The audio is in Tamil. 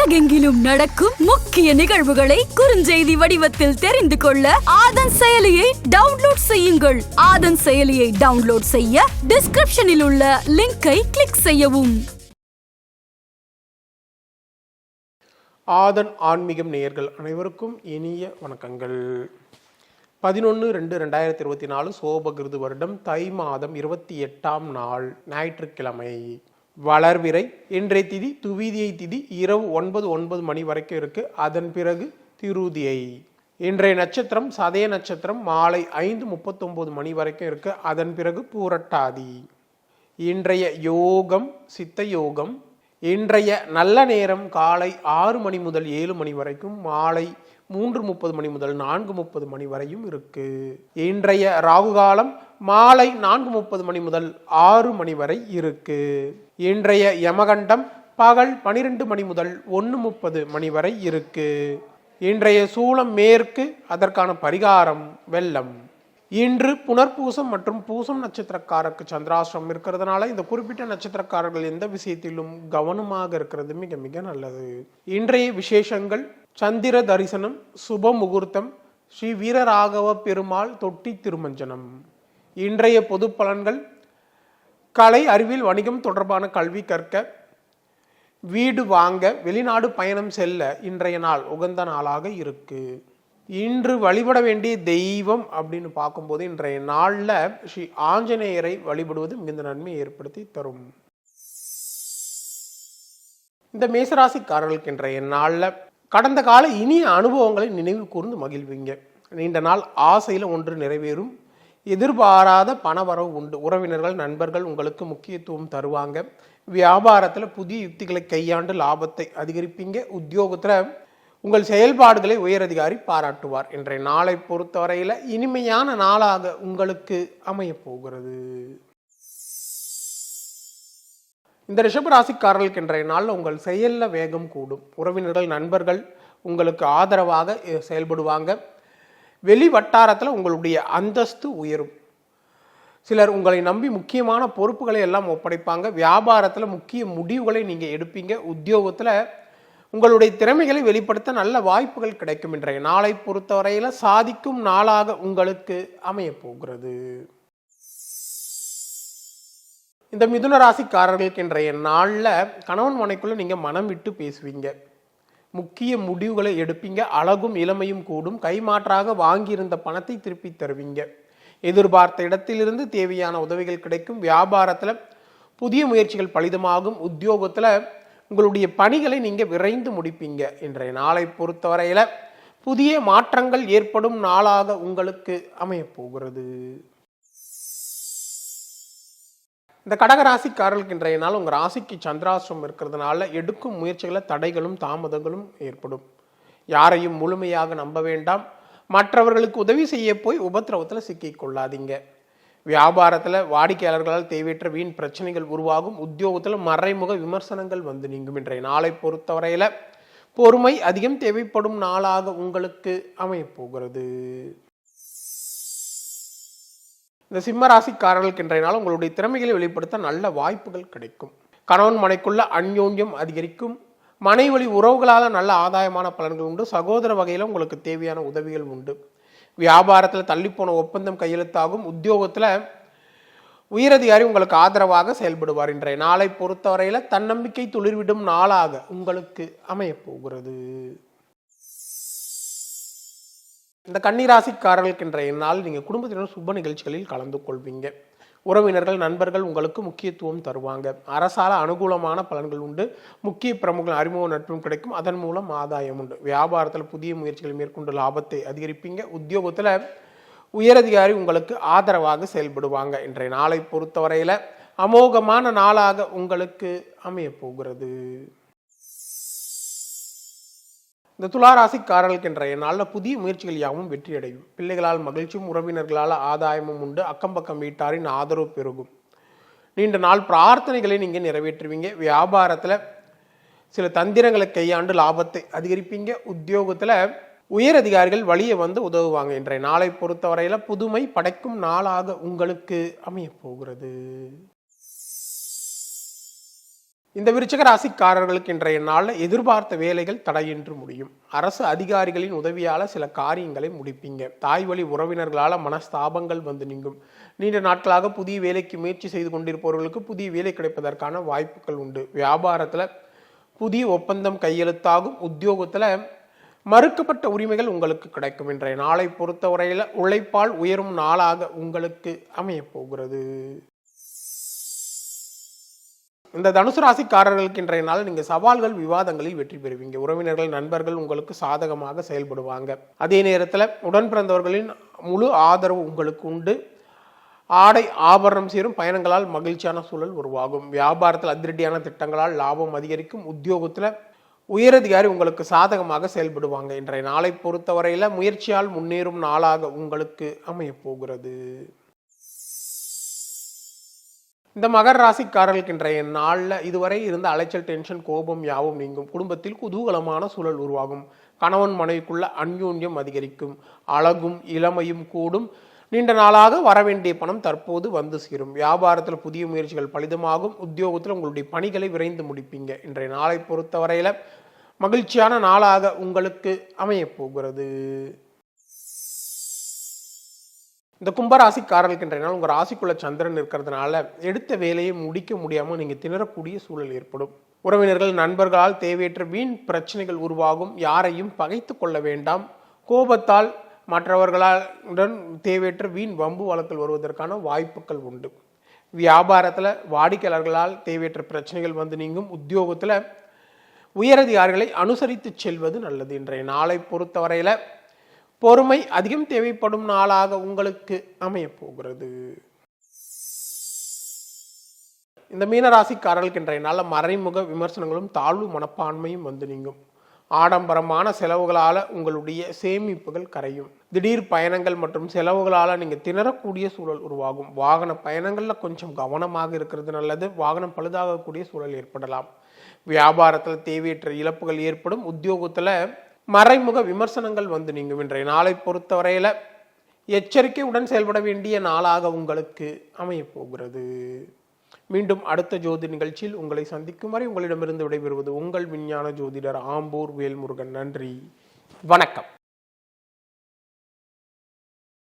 உலகெங்கிலும் நடக்கும் முக்கிய நிகழ்வுகளை குறுஞ்செய்தி வடிவத்தில் தெரிந்து கொள்ள ஆதன் செயலியை டவுன்லோட் செய்யுங்கள். ஆதன் செயலியை டவுன்லோட் செய்ய டிஸ்கிரிப்ஷனில் உள்ள லிங்கை கிளிக் செய்யவும். ஆதன் ஆன்மீகம் நேயர்கள் அனைவருக்கும் இனிய வணக்கங்கள். பதினொன்று ரெண்டு ரெண்டாயிரத்தி இருபத்தி நாலு சோபகிருது வருடம் தை மாதம் இருபத்தி எட்டாம் நாள் ஞாயிற்றுக்கிழமை. வளர்விரை இன்றைய திதி துவிதியை திதி இரவு ஒன்பது ஒன்பது மணி வரைக்கும் இருக்கு. அதன் பிறகு திருதியை. இன்றைய நட்சத்திரம் சதய நட்சத்திரம் மாலை ஐந்து முப்பத்தொம்போது மணி வரைக்கும் இருக்கு. அதன் பிறகு பூரட்டாதி. இன்றைய யோகம் சித்த யோகம். இன்றைய நல்ல நேரம் காலை ஆறு மணி முதல் ஏழு மணி வரைக்கும் மாலை மூன்று முப்பது மணி முதல் நான்கு முப்பது மணி வரையும் இருக்கு. இன்றைய ராகு காலம் மாலை நான்கு முப்பது மணி முதல் ஆறு மணி வரை இருக்கு. இன்றைய யமகண்டம் பகல் பனிரெண்டு மணி முதல் ஒன்று முப்பது மணி வரை இருக்கு. இன்றைய சூளம் மேற்கு அதற்கான பரிகாரம் வெள்ளம். இன்று புனர்பூசம் மற்றும் பூசம் நட்சத்திரக்காரருக்கு சந்திராசிரம் இருக்கிறதுனால இந்த குறிப்பிட்ட நட்சத்திரக்காரர்கள் எந்த விஷயத்திலும் கவனமாக இருக்கிறது மிக மிக நல்லது. இன்றைய விசேஷங்கள் சந்திர தரிசனம் சுப முகூர்த்தம் ஸ்ரீ வீரராகவ பெருமாள் தொட்டி திருமஞ்சனம். இன்றைய பொது பலன்கள் கலை அறிவியல் வணிகம் தொடர்பான கல்வி கற்க வீடு வாங்க வெளிநாடு பயணம் செல்ல இன்றைய நாள் உகந்த நாளாக இருக்கு. இன்று வழிபட வேண்டிய தெய்வம் அப்படின்னு பார்க்கும்போது இன்றைய நாளில் ஸ்ரீ ஆஞ்சநேயரை வழிபடுவது மிகுந்த நன்மை ஏற்படுத்தி தரும். இந்த மேசராசிக்காரர்களுக்கு இன்றைய நாளில் கடந்த கால இனிய அனுபவங்களை நினைவு கூர்ந்து மகிழ்வீங்க. நீண்ட நாள் ஆசையில் ஒன்று நிறைவேறும். எதிர்பாராத பணவரவு உண்டு. உறவினர்கள் நண்பர்கள் உங்களுக்கு முக்கியத்துவம் தருவாங்க. வியாபாரத்தில் புதிய யுக்திகளை கையாண்டு லாபத்தை அதிகரிப்பீங்க. உத்தியோகத்தில் உங்கள் செயல்பாடுகளை உயரதிகாரி பாராட்டுவார். இன்றைய நாளை பொறுத்தவரையில் இனிமையான நாளாக உங்களுக்கு அமையப் போகிறது. இந்த ரிஷபராசிக்காரர்களுக்கு இன்றைய நாளில் உங்கள் செயலில் வேகம் கூடும். உறவினர்கள் நண்பர்கள் உங்களுக்கு ஆதரவாக செயல்படுவாங்க. வெளி வட்டாரத்தில் உங்களுடைய அந்தஸ்து உயரும். சிலர் உங்களை நம்பி முக்கியமான பொறுப்புகளை எல்லாம் ஒப்படைப்பாங்க. வியாபாரத்தில் முக்கிய முடிவுகளை நீங்கள் எடுப்பீங்க. உத்தியோகத்தில் உங்களுடைய திறமைகளை வெளிப்படுத்த நல்ல வாய்ப்புகள் கிடைக்கும். இன்றைய நாளை பொறுத்தவரையில் சாதிக்கும் நாளாக உங்களுக்கு அமையப் போகிறது. இந்த மிதுன ராசிக்காரர்களுக்கு இன்றைய நாளில் கணவன் மனைக்குள்ள நீங்கள் மனம் விட்டு பேசுவீங்க. முக்கிய முடிவுகளை எடுப்பீங்க. அழகும் இளமையும் கூடும். கைமாற்றாக வாங்கியிருந்த பணத்தை திருப்பி தருவீங்க. எதிர்பார்த்த இடத்திலிருந்து தேவையான உதவிகள் கிடைக்கும். வியாபாரத்தில் புதிய முயற்சிகள் பலிதமாகும். உத்தியோகத்தில் உங்களுடைய பணிகளை நீங்கள் விரைந்து முடிப்பீங்க. இன்றைய நாளை பொறுத்தவரையில் புதிய மாற்றங்கள் ஏற்படும் நாளாக உங்களுக்கு அமையப்போகிறது இந்த கடக ராசிக்காரர்களுக்கு இன்றைய நாள் உங்கள் ராசிக்கு சந்திராசிரம் இருக்கிறதுனால எடுக்கும் முயற்சிகளை தடைகளும் தாமதங்களும் ஏற்படும். யாரையும் முழுமையாக நம்ப வேண்டாம். மற்றவர்களுக்கு உதவி செய்ய போய் உபத்திரவத்தில் சிக்கிக் கொள்ளாதீங்க. வியாபாரத்தில் வாடிக்கையாளர்களால் தேவையற்ற வீண் பிரச்சனைகள் உருவாகும். உத்தியோகத்தில் மறைமுக விமர்சனங்கள் வந்து நீங்கும். இன்றைய நாளை பொறுத்தவரையில் பொறுமை அதிகம் தேவைப்படும் நாளாக உங்களுக்கு அமையப்போகிறது இந்த சிம்ம ராசிக்காரர்களுக்கு இன்றைய நாள் உங்களுடைய திறமைகளை வெளிப்படுத்த நல்ல வாய்ப்புகள் கிடைக்கும். கணவன் மனைக்குள்ள அந்யோன்யம் அதிகரிக்கும். மனை வழி உறவுகளால் நல்ல ஆதாயமான பலன்கள் உண்டு. சகோதர வகையில் உங்களுக்கு தேவையான உதவிகள் உண்டு. வியாபாரத்தில் தள்ளிப்போன ஒப்பந்தம் கையெழுத்தாகும். உத்தியோகத்தில் உயரதிகாரி உங்களுக்கு ஆதரவாக செயல்படுவார் இன்றைய நாளை பொறுத்தவரையில் தன்னம்பிக்கை துளிர்விடும் நாளாக உங்களுக்கு அமையப் போகிறது இந்த கன்னிராசிக்காரர்களுக்கு இன்றைய நாள் நீங்கள் குடும்பத்தினர் சுப நிகழ்ச்சிகளில் கலந்து கொள்வீங்க. உறவினர்கள் நண்பர்கள் உங்களுக்கு முக்கியத்துவம் தருவாங்க. அரசால அனுகூலமான பலன்கள் உண்டு. முக்கிய பிரமுகர்கள் அறிமுக நட்பும் கிடைக்கும். அதன் மூலம் ஆதாயம் உண்டு. வியாபாரத்தில் புதிய முயற்சிகள் மேற்கொண்டு லாபத்தை அதிகரிப்பீங்க. உத்தியோகத்தில் உயரதிகாரி உங்களுக்கு ஆதரவாக செயல்படுவாங்க. இன்றைய நாளை பொறுத்தவரையில் அமோகமான நாளாக உங்களுக்கு அமையப் போகிறது. இந்த துளாராசிக்காரர்களுக்கு இன்றைய நாளில் புதிய முயற்சிகள் யாவும் வெற்றியடையும். பிள்ளைகளால் மகிழ்ச்சியும் உறவினர்களால் ஆதாயமும் உண்டு. அக்கம் பக்கம் வீட்டாரின் ஆதரவு பெருகும். நீண்ட நாள் பிரார்த்தனைகளை நீங்கள் நிறைவேற்றுவீங்க. வியாபாரத்தில் சில தந்திரங்களை கையாண்டு லாபத்தை அதிகரிப்பீங்க. உத்தியோகத்தில் உயர் அதிகாரிகள் வழியை வந்து உதவுவாங்க. இன்றைய நாளை பொறுத்தவரையில் புதுமை படைக்கும் நாளாக உங்களுக்கு அமையப் போகிறது. இந்த விருச்சக ராசிக்காரர்களுக்கு இன்றைய நாளில் எதிர்பார்த்த வேலைகள் தடையின்றி முடியும். அரசு அதிகாரிகளின் உதவியால் சில காரியங்களை முடிப்பீங்க. தாய் வழி உறவினர்களால் மனஸ்தாபங்கள் வந்து நீங்கும். நீண்ட நாட்களாக புதிய வேலைக்கு முயற்சி செய்து கொண்டிருப்பவர்களுக்கு புதிய வேலை கிடைப்பதற்கான வாய்ப்புகள் உண்டு. வியாபாரத்தில் புதிய ஒப்பந்தம் கையெழுத்தாகும். உத்தியோகத்தில் மறுக்கப்பட்ட உரிமைகள் உங்களுக்கு கிடைக்கும். இன்றைய நாளை பொறுத்தவரையில் உழைப்பால் உயரும் நாளாக உங்களுக்கு அமையப் போகிறது. இந்த தனுசு ராசிக்காரர்களுக்கு இன்றைய நாள் நீங்கள் சவால்கள் விவாதங்களில் வெற்றி பெறுவீங்க. உறவினர்கள் நண்பர்கள் உங்களுக்கு சாதகமாக செயல்படுவாங்க. அதே நேரத்தில் உடன் பிறந்தவர்களின் முழு ஆதரவு உங்களுக்கு உண்டு. ஆடை ஆபரணம் சேரும் பயணங்களால் மகிழ்ச்சியான சூழல் உருவாகும். வியாபாரத்தில் அதிரடியான திட்டங்களால் லாபம் அதிகரிக்கும். உத்தியோகத்தில் உயரதிகாரி உங்களுக்கு சாதகமாக செயல்படுவாங்க. இன்றைய நாளை பொறுத்தவரையில் முயற்சியால் முன்னேறும் நாளாக உங்களுக்கு அமையப் போகிறது. இந்த மகர ராசிக்காரர்களுக்கு இன்றைய நாளில் இதுவரை இருந்த அலைச்சல் டென்ஷன் கோபம் யாவும் நீங்கும். குடும்பத்தில் குதூகலமான சூழல் உருவாகும். கணவன் மனைவிக்குள்ள அந்யோன்யம் அதிகரிக்கும். அழகும் இளமையும் கூடும். நீண்ட நாளாக வரவேண்டிய பணம் தற்போது வந்து சேரும். வியாபாரத்தில் புதிய முயற்சிகள் பலிதமாகும். உத்தியோகத்தில் உங்களுடைய பணிகளை விரைந்து முடிப்பீங்க. இன்றைய நாளை பொறுத்தவரையில் மகிழ்ச்சியான நாளாக உங்களுக்கு அமையப் போகிறது. இந்த கும்பராசிக்காரர்களுக்கு இன்றைய நாள் உங்கள் ராசிக்குள்ள சந்திரன் இருக்கிறதுனால எடுத்த வேலையை முடிக்க முடியாமல் நீங்கள் திணறக்கூடிய சூழல் ஏற்படும். உறவினர்கள் நண்பர்களால் தேவையற்ற வீண் பிரச்சனைகள் உருவாகும். யாரையும் பகைத்து கொள்ள வேண்டாம். கோபத்தால் மற்றவர்களுடன் தேவையற்ற வீண் வம்பு வழக்கில் வருவதற்கான வாய்ப்புகள் உண்டு. வியாபாரத்தில் வாடிக்கையாளர்களால் தேவையற்ற பிரச்சனைகள் வந்து நீங்கும். உத்தியோகத்தில் உயரதிகாரிகளை அனுசரித்து செல்வது நல்லது. இன்றைய நாளை பொறுத்தவரையில் பொறுமை அதிகம் தேவைப்படும் நாளாக உங்களுக்கு அமையப்போகிறது. இந்த மீனராசிக்காரர்களுக்கு இன்றைய நாளில் மறைமுக விமர்சனங்களும் தாழ்வு மனப்பான்மையும் வந்து நீங்கும். ஆடம்பரமான செலவுகளால் உங்களுடைய சேமிப்புகள் கரையும். திடீர் பயணங்கள் மற்றும் செலவுகளால் நீங்கள் திணறக்கூடிய சூழல் உருவாகும். வாகன பயணங்களில் கொஞ்சம் கவனமாக இருக்கிறது நல்லது. வாகனம் பழுதாகக்கூடிய சூழல் ஏற்படலாம். வியாபாரத்தில் தேவையற்ற இழப்புகள் ஏற்படும். உத்தியோகத்தில் மறைமுக விமர்சனங்கள் வந்து நீங்கும் இன்றைய நாளை பொறுத்தவரையில் எச்சரிக்கையுடன் செயல்பட வேண்டிய நாளாக உங்களுக்கு அமையப்போகிறது மீண்டும் அடுத்த ஜோதி நிகழ்ச்சியில் உங்களை சந்திக்கும் வரை உங்களிடமிருந்து விடைபெறுவது உங்கள் விஞ்ஞான ஜோதிடர் ஆம்பூர் வேல்முருகன். நன்றி. வணக்கம்.